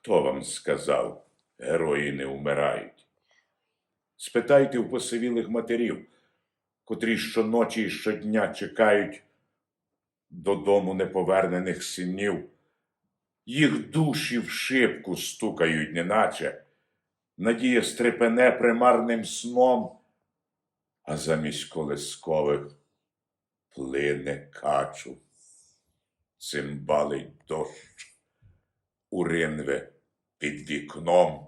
Хто вам сказав, герої не вмирають? Спитайте у посивілих матерів, котрі щоночі і щодня чекають додому неповернених синів. Їх душі в шибку стукають, неначе надія стрепене примарним сном, а замість колискових плине качу, цимбалить дощ, уринве під вікном.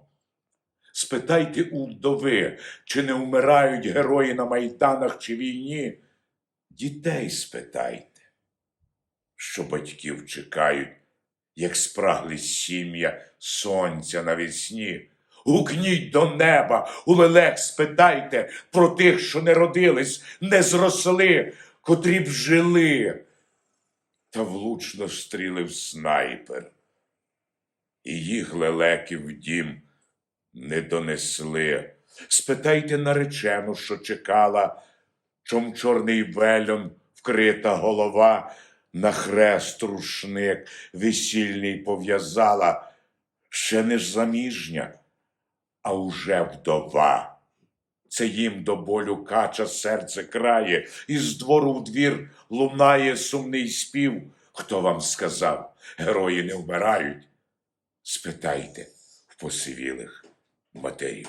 Спитайте у вдови, чи не вмирають герої на майданах чи війні. Дітей спитайте, що батьків чекають, як спраглі сім'я сонця навесні. Гукніть до неба, у лелек спитайте про тих, що не родились, не зросли, котрі б жили. Та влучно стрілив снайпер, і їх лелеків дім не донесли. Спитайте наречену, що чекала, чом чорний вельон вкрита голова, на хрест рушник весільний пов'язала, ще не ж заміжня, а уже вдова. Це їм до болю кача серце крає, і з двору в двір лунає сумний спів. Хто вам сказав, герої не вмирають? Спитайте в посивілих матерів.